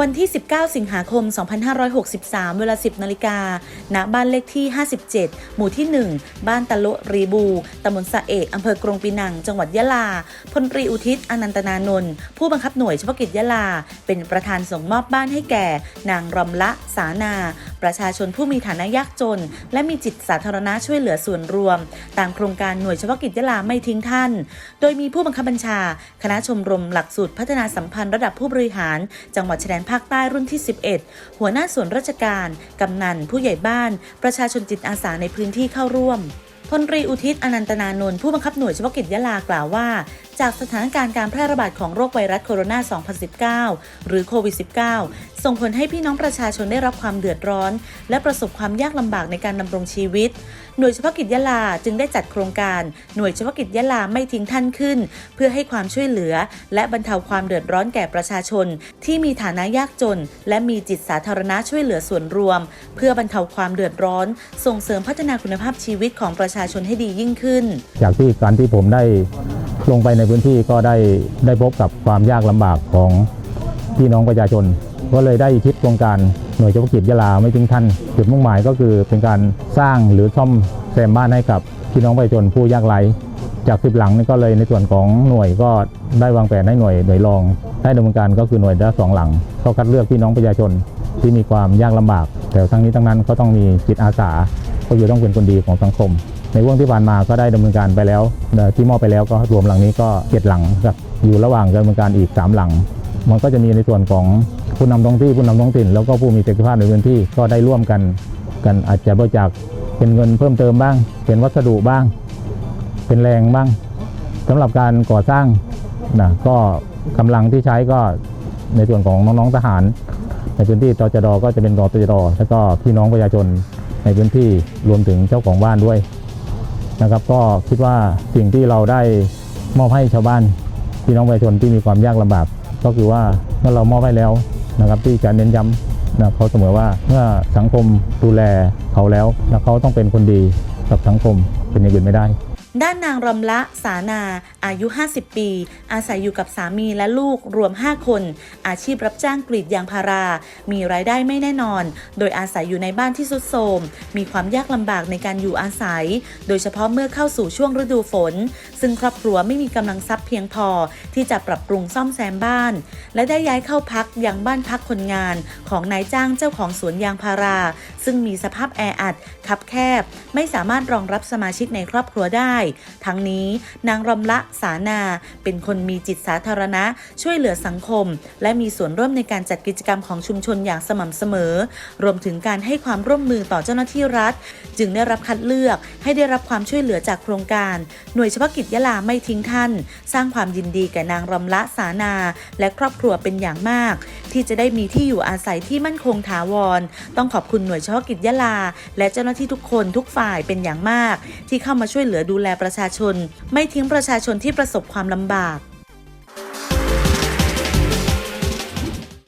วันที่ 19 สิงหาคม 2563 เวลา 10 นาฬิกา ณ บ้านเลขที่ 57 หมู่ที่ 1 บ้านตะโละรีบู ตำบลสะเอก อำเภอกรงปีนัง จังหวัดยะลา พลตรีอุทิศ อนันตนานนท์ ผู้บังคับหน่วยเฉพาะกิจยะลา เป็นประธานส่งมอบบ้านให้แก่ นางรำละ สานา ประชาชนผู้มีฐานะยากจน และมีจิตสาธารณะช่วยเหลือส่วนรวม ตามโครงการหน่วยเฉพาะกิจยะลาไม่ทิ้งท่าน โดยมีผู้บังคับบัญชา คณะชมรมหลักสูตรพัฒนาสัมพันธ์ระดับผู้บริหาร จังหวัดชายแดนภาคใต้รุ่นที่ 11 หัวหน้าส่วนราชการ กำนัน ผู้ใหญ่บ้าน ประชาชนจิตอาสาในพื้นที่เข้าร่วมพลตรีอุทิศอนันตนานนท์ผู้บังคับหน่วยเฉพาะกิจยะลากล่าวว่า จากสถานการณ์การแพร่ระบาดของโรคไวรัสโคโรนา 2019 หรือโควิด -19 ส่งผลให้พี่น้องประชาชนได้รับความเดือดร้อน และประสบความยากลำบากในการดำรงชีวิต หน่วยเฉพาะกิจยะลาจึงได้จัดโครงการหน่วยเฉพาะกิจยะลาไม่ทิ้งท่านขึ้น เพื่อให้ความช่วยเหลือ และบรรเทาความเดือดร้อนแก่ประชาชน ที่มีฐานะยากจน และมีจิตสาธารณะช่วยเหลือส่วนรวม เพื่อบรรเทาความเดือดร้อน ส่งเสริมพัฒนาคุณภาพชีวิตของประชาชนให้ดียิ่งขึ้น จากที่การที่ผมได้ ลงไปในพื้นที่ก็ได้ได้พบกับความยากลำบากของพี่น้องประชาชน ก็เลยได้คิดโครงการหน่วยเฉพาะกิจยะลาไม่ทิ้งท่านจุดมุ่งหมายก็คือเป็นการสร้างหรือซ่อมแซมบ้านให้กับพี่น้องประชาชนผู้ยากไร้จากสิบหลังนี่ก็เลยในส่วนของหน่วยก็ได้วางแผนให้หน่วยหน่วยรองได้ดำเนินการก็คือหน่วยละสองหลังก็คัดเลือกพี่น้องประชาชนที่มีความยากลำบาก แต่ทั้งนี้ทั้งนั้นก็ต้องมีจิตอาสาก็อยู่ต้องเป็นคนดีของสังคม ในช่วงที่ผ่านมาก็ได้ดำเนินการไปแล้ว ที่มอบไปแล้วก็รวมหลังนี้ก็เจ็ดหลังครับอยู่ระหว่างดำเนินการอีก 3 หลัง มันก็จะมีในส่วนของผู้นำท้องที่ผู้นำท้องถิ่น แล้วก็ผู้มีศักยภาพในพื้นที่ก็ได้ร่วมกัน กันอาจจะบริจาคเป็นเงินเพิ่มเติมบ้าง เป็นวัสดุบ้าง เป็นแรงบ้างสำหรับการก่อสร้างนะก็กำลังที่ใช้ก็ในส่วนของน้องๆทหาร ในพื้นที่ตจดก็จะเป็นรอตจดแล้วก็พี่น้องประชาชนในพื้นที่รวมถึงเจ้าของบ้านด้วย นะครับ ก็คิดว่าสิ่งที่เราได้มอบให้ชาวบ้านพี่น้องประชาชนที่มีความยากลำบาก ก็คือว่าเมื่อเรามอบให้แล้วนะครับที่จะเน้นย้ำนะเขาเสมอว่าเมื่อสังคมดูแลเขาแล้วนะเขาต้องเป็นคนดีกับสังคมเป็นอย่างอื่นไม่ได้ ด้านนางรำละสานา อายุ 50 ปี อาศัยอยู่กับสามีและลูกรวม 5 คน อาชีพรับจ้างกรีดยางพารา มีรายได้ไม่แน่นอน โดยอาศัยอยู่ในบ้านที่สุดโทรมมีความยากลำบากในการอยู่อาศัย โดยเฉพาะเมื่อเข้าสู่ช่วงฤดูฝน ซึ่งครอบครัวไม่มีกำลังทรัพย์เพียงพอ ที่จะปรับปรุงซ่อมแซมบ้าน และได้ย้ายเข้าพักยังบ้านพักคนงานของนายจ้างเจ้าของสวนยางพารา ซึ่งมีสภาพแออัดคับแคบ ไม่สามารถรองรับสมาชิกในครอบครัวได้ทั้งนี้นางรำละสานา เป็นคนมีจิตสาธารณะ ช่วยเหลือสังคม และมีส่วนร่วมในการจัดกิจกรรมของชุมชนอย่างสม่ำเสมอ รวมถึงการให้ความร่วมมือต่อเจ้าหน้าที่รัฐ จึงได้รับคัดเลือกให้ได้รับความช่วยเหลือจากโครงการ หน่วยเฉพาะกิจยะลาไม่ทิ้งท่าน สร้างความยินดีแก่นางรำละสานา และครอบครัวเป็นอย่างมากที่จะได้มีที่อยู่อาศัยที่มั่นคงถาวร ต้องขอบคุณหน่วยเฉพาะกิจยะลา และเจ้าหน้าที่ทุกคนทุกฝ่ายเป็นอย่างมาก ที่เข้ามาช่วยเหลือดูแลประชาชน ไม่ทิ้งประชาชนที่ประสบความลำบาก